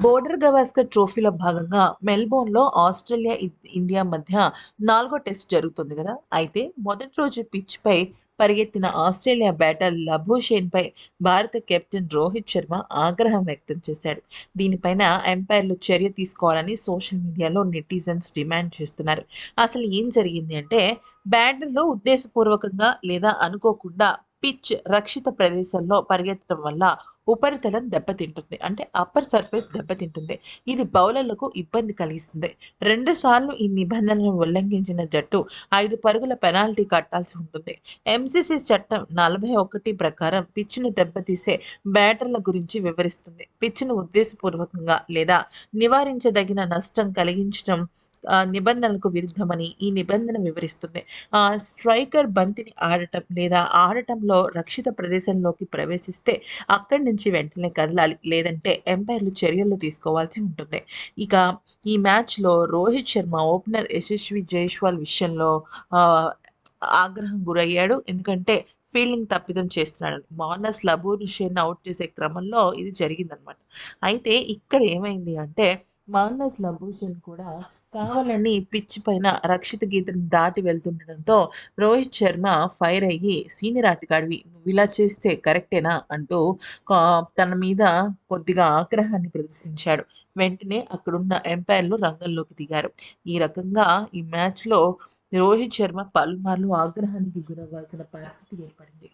Border Gavaskar ట్రోఫీలో భాగంగా మెల్బోర్న్లో Australia India మధ్య నాలుగో టెస్ట్ జరుగుతుంది కదా? అయితే మొదటి రోజు పిచ్పై పరిగెత్తిన ఆస్ట్రేలియా బ్యాటర్ లభూషేన్పై భారత కెప్టెన్ రోహిత్ శర్మ ఆగ్రహం వ్యక్తం చేశాడు. దీనిపైన ఎంపైర్లు చర్య తీసుకోవాలని సోషల్ మీడియాలో నెటిజన్స్ డిమాండ్ చేస్తున్నారు. అసలు ఏం జరిగింది అంటే బ్యాటర్లో ఉద్దేశపూర్వకంగా లేదా అనుకోకుండా పిచ్ రక్షిత ప్రదేశంలో పరిగెత్తడం వల్ల ఉపరితలం దెబ్బతింటుంది. అంటే అప్పర్ సర్ఫేస్ దెబ్బతింటుంది. ఇది బౌలర్లకు ఇబ్బంది కలిగిస్తుంది. రెండు సార్లు ఈ నిబంధనలను ఉల్లంఘించిన జట్టు ఐదు పరుగుల పెనాల్టీ కట్టాల్సి ఉంటుంది. ఎంసీసీ చట్టం నలభై ఒకటి ప్రకారం పిచ్చును దెబ్బతీసే బ్యాటర్ల గురించి వివరిస్తుంది. పిచ్చును ఉద్దేశపూర్వకంగా లేదా నివారించదగిన నష్టం కలిగించడం నిబంధనలకు విరుద్ధమని ఈ నిబంధన వివరిస్తుంది. ఆ, స్ట్రైకర్ బంతిని ఆడటం లేదా ఆడటంలో రక్షిత ప్రదేశంలోకి ప్రవేశిస్తే అక్కడి నుంచి వెంటనే కదలాలి. లేదంటే ఎంపైర్లు చర్యలు తీసుకోవాల్సి ఉంటుంది. ఇక ఈ మ్యాచ్లో రోహిత్ శర్మ ఓపెనర్ యశస్వి జైస్వాల్ విషయంలో ఆగ్రహం గురయ్యాడు. ఎందుకంటే ఫీల్డింగ్ తప్పిదం చేస్తున్నాడు. మార్నస్ లబూరుషేన్ అవుట్ చేసే క్రమంలో ఇది జరిగిందనమాట. అయితే ఇక్కడ ఏమైంది అంటే మార్నస్ లబూషేన్ కూడా కావాలని పిచ్ పైన రక్షిత గీతను దాటి వెళ్తుండడంతో రోహిత్ శర్మ ఫైర్ అయ్యి సీనియర్ ఆటగాడివి నువ్వు ఇలా చేస్తే కరెక్టేనా? అంటూ తన మీద కొద్దిగా ఆగ్రహాన్ని ప్రదర్శించాడు. వెంటనే అక్కడున్న ఎంపైర్లు రంగంలోకి దిగారు. ఈ రకంగా ఈ మ్యాచ్లో రోహిత్ శర్మ పలుమార్లు ఆగ్రహానికి గురవ్వాల్సిన పరిస్థితి ఏర్పడింది.